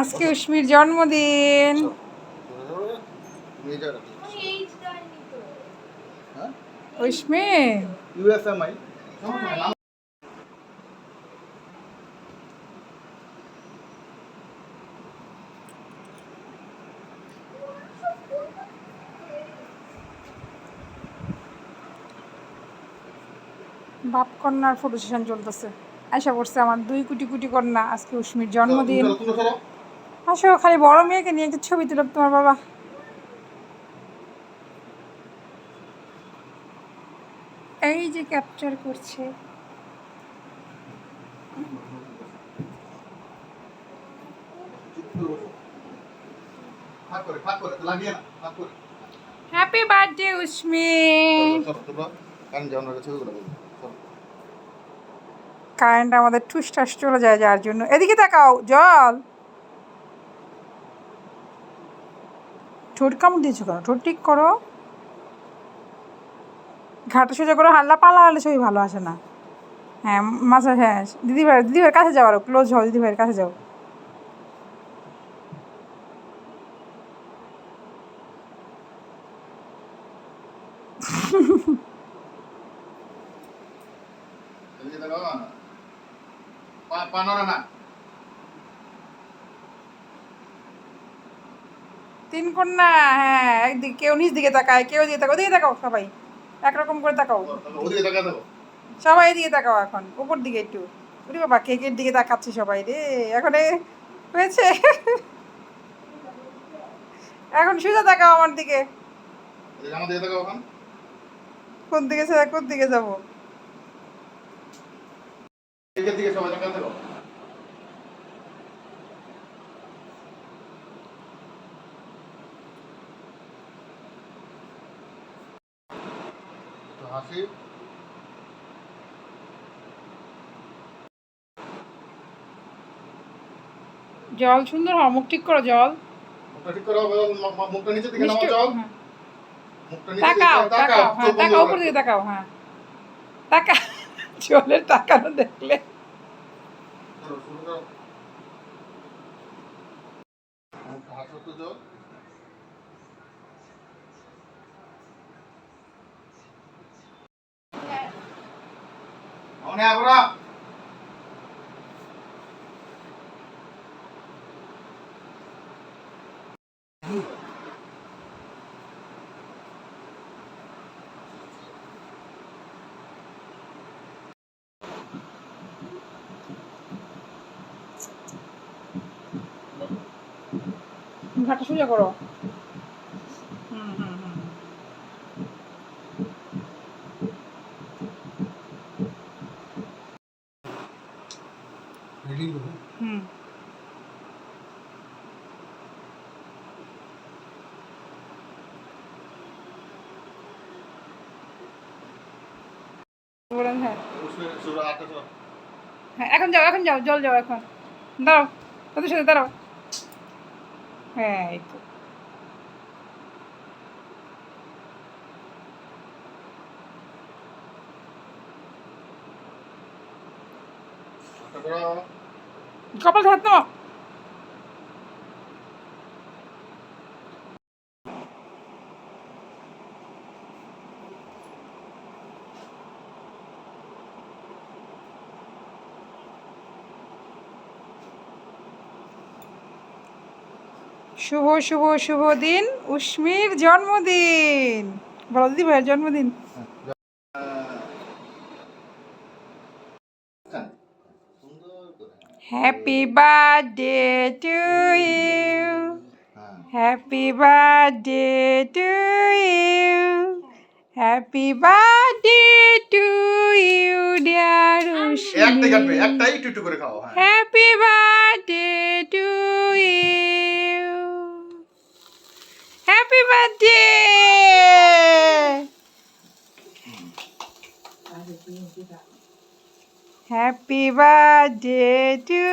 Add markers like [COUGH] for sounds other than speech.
আজকে উষ্মির জন্মদিন। উষ্মি। ইউএসএমআই বাপ কন্যার ফটো সেশন চলতেছে। আশা করছে আমার দুই কোটি কোটি কন্যা আজকে উষ্মির জন্মদিন। আসো খালি বড় মেয়েকে নিয়ে একটা ছবি তুলো তোমার বাবা। এই যে ক্যাপচার করছে। হ্যাপি বার্থডে উষ্মি কারণ যাও না ছবিগুলো বলো। কারেন্ট আমাদের ঠুস ঠাস চলে যায় যার জন্য। এদিকে তাকাও, জল! ঠোঁট কামড় দিয়েছ কেন? ঠোঁট ঠিক করো। ঘাটা সোজা করে হাল্লা পালা হারলে ছবি ভালো আসে না। হ্যাঁ মাসা হ্যাঁ দিদি ভাই, দিদি ভাইয়ের কাছে যাও আরও ক্লোজ হও, দিদি ভাইয়ের কাছে যাও। তিন কন্যা হ্যাঁ একদিকে কেউ নিচ দিকে তাকায় কেউ দিকে তাকাও ওদিকে তাকাও সবাই একরকম করে তাকাও। ওদিকে সবাই দিকে তাকাও এখন উপর দিকে একটু। বাবা কেকের দিকে তাকাচ্ছে সবাই রে? এখন হয়েছে। এখন সোজা তাকাও আমার দিকে। দিকে কোন দিকে কোন দিকে যাব? দিকে সবাই দেখো হাসি। জল সুন্দর হওয়া মুখ ঠিক করো জল। মুখটা ঠিক করো মু- মু- মুখটা নিচে দিকে নামাও মিষ্টি- হ্যাঁ। মুখটা নিচে তাকাও হ্যাঁ উপর দিকে তাকাও হ্যাঁ। তাকা [LAUGHS] জলের তাকানো দেখলে। চলো, শুরু করো। হাসো তো ঘাটটা সোজা করো হুম হুম হুম। হুম। বলেন হ্যাঁ। হ্যাঁ এখন যাও এখন যাও জল যাও এখন। দাঁড়াও তাদের সাথে দাঁড়াও। হ্যাঁ এই তো আটটা করো। কপাল হাত শুভ শুভ শুভ দিন। উষ্মির জন্মদিন। বলো দিদি ভাইয়ের জন্মদিন। হ্যাঁ। হ্যাপি বার্থডে টু ইউ হ্যাঁ। Happy birthday to you happy birthday to you dear একটাই কাটবে একটাই একটু করে খাও হ্যাঁ। Happy birthday happy birthday happy birthday to